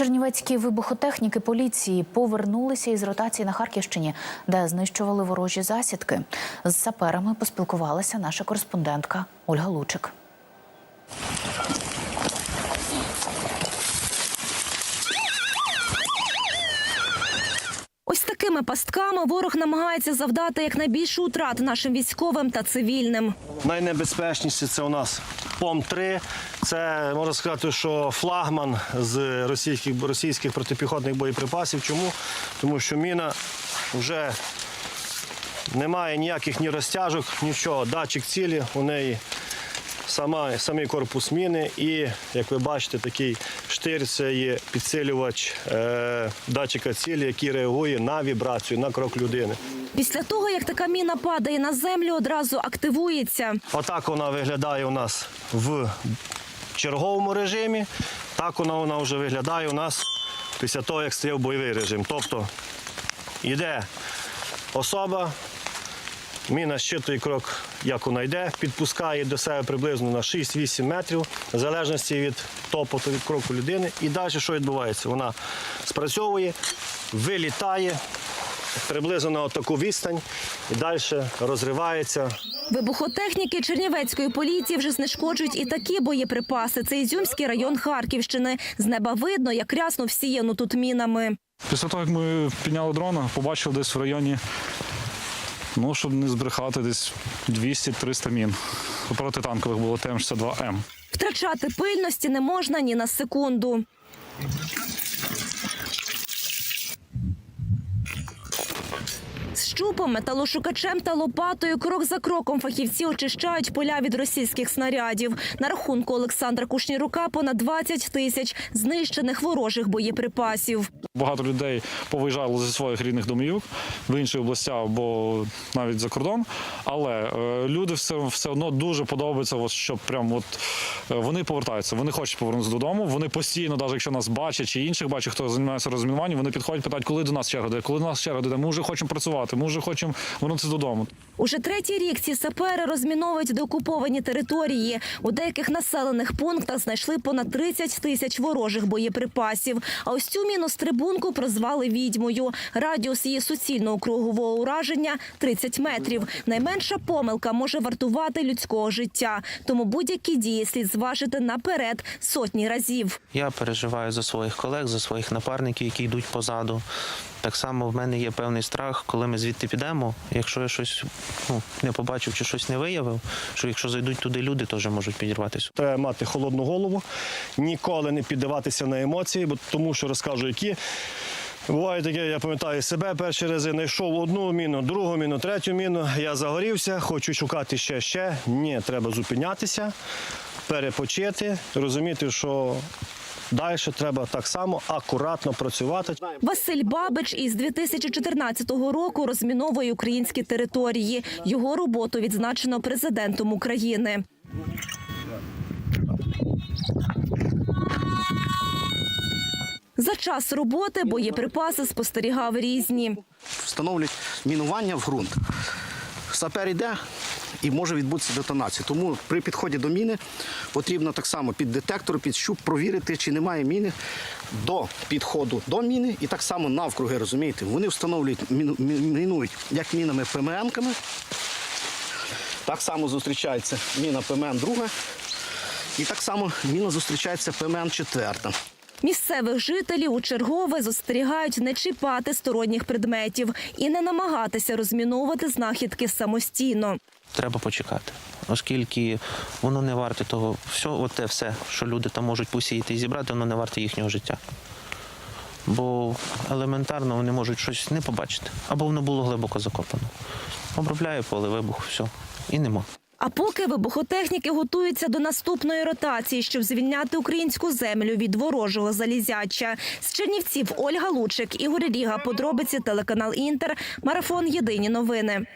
Чернівецькі вибухотехніки поліції повернулися із ротації на Харківщині, де знищували ворожі засідки. З саперами поспілкувалася наша кореспондентка Ольга Лучик. Ось такими пастками ворог намагається завдати якнайбільше утрат нашим військовим та цивільним. Найнебезпечніші це у нас ПОМ-3. Це можна сказати, що флагман з російських, російських протипіхотних боєприпасів. Чому? Тому що міна вже немає ніяких ні розтяжок, нічого. Датчик цілі у неї. Сама, самий корпус міни і, як ви бачите, такий штир це є підсилювач е, датчика цілі, який реагує на вібрацію, на крок людини. Після того, як така міна падає на землю, одразу активується. Отак вона виглядає у нас в черговому режимі. Так вона, вона вже виглядає у нас після того, як стояв бойовий режим. Тобто йде особа, міна щитує крок, як вона йде, підпускає до себе приблизно на 6-8 метрів, в залежності від топоту, від кроку людини. І далі що відбувається? Вона спрацьовує, вилітає приблизно на таку відстань і далі розривається. Вибухотехніки Чернівецької поліції вже знешкоджують і такі боєприпаси. Це Ізюмський район Харківщини. З неба видно, як рясно всіяно тут мінами. Після того, як ми підняли дрона, побачив десь в районі, ну, щоб не збрехати, десь 200-300 мін. Протитанкових було ТМ-62М. Втрачати пильності не можна ні на секунду. Щупом, металошукачем та лопатою крок за кроком фахівці очищають поля від російських снарядів. На рахунку Олександра Кушнірука понад 20 тисяч знищених ворожих боєприпасів. Багато людей повиїжджало зі своїх рідних домівок в інші області або навіть за кордон. Але е, люди все, все одно дуже подобається, що прям от е, вони повертаються. Вони хочуть повернутися додому. Вони постійно, навіть якщо нас бачать чи інших бачать, хто займається розмінуванням, вони підходять, питають, коли до нас черга коли до нас черга. Ми вже хочемо працювати, ми вже хочемо вернутися додому. Уже третій рік ці сапери розміновують деокуповані території. У деяких населених пунктах знайшли понад 30 тисяч ворожих боєприпасів. А ось цю мінострибунку прозвали відьмою. Радіус її суцільного кругового ураження 30 метрів. Найменша помилка може вартувати людського життя. Тому будь-які дії слід зважити наперед сотні разів. Я переживаю за своїх колег, за своїх напарників, які йдуть позаду. Так само в мене є певний страх, коли ми звідти підемо. Якщо я щось ну, не побачив чи щось не виявив, що якщо зайдуть туди люди, теж можуть підірватися. Треба мати холодну голову, ніколи не піддаватися на емоції, бо тому що розкажу, які. Буває таке, я пам'ятаю себе перші рази, знайшов одну міну, другу міну, третю міну. Я загорівся, хочу шукати ще ще. Ні, треба зупинятися, перепочити, розуміти, що далі треба так само акуратно працювати. Василь Бабич із 2014 року розміновує українські території. Його роботу відзначено президентом України. За час роботи боєприпаси спостерігав різні. встановлюють мінування в ґрунт. Сапер йде і може відбутися детонація. Тому при підході до міни потрібно так само під детектор, під щуп провірити, чи немає міни до підходу до міни, і так само навкруги, розумієте, вони встановлюють, міну- мінують як мінами ПМН-ками. Так само зустрічається міна ПМН друга. І так само міна зустрічається ПМН четверта. Місцевих жителів у чергове застерігають не чіпати сторонніх предметів і не намагатися розміновувати знахідки самостійно. Треба почекати, оскільки воно не варте того, все, от те все, що люди там можуть посіяти і зібрати, воно не варте їхнього життя. Бо елементарно вони можуть щось не побачити, або воно було глибоко закопано. Обробляє поле, вибух, все. І нема. А поки вибухотехніки готуються до наступної ротації, щоб звільняти українську землю від ворожого залізяча. З Чернівців Ольга Лучик, Ігор Ріга, подробиці телеканал Інтер, марафон Єдині новини.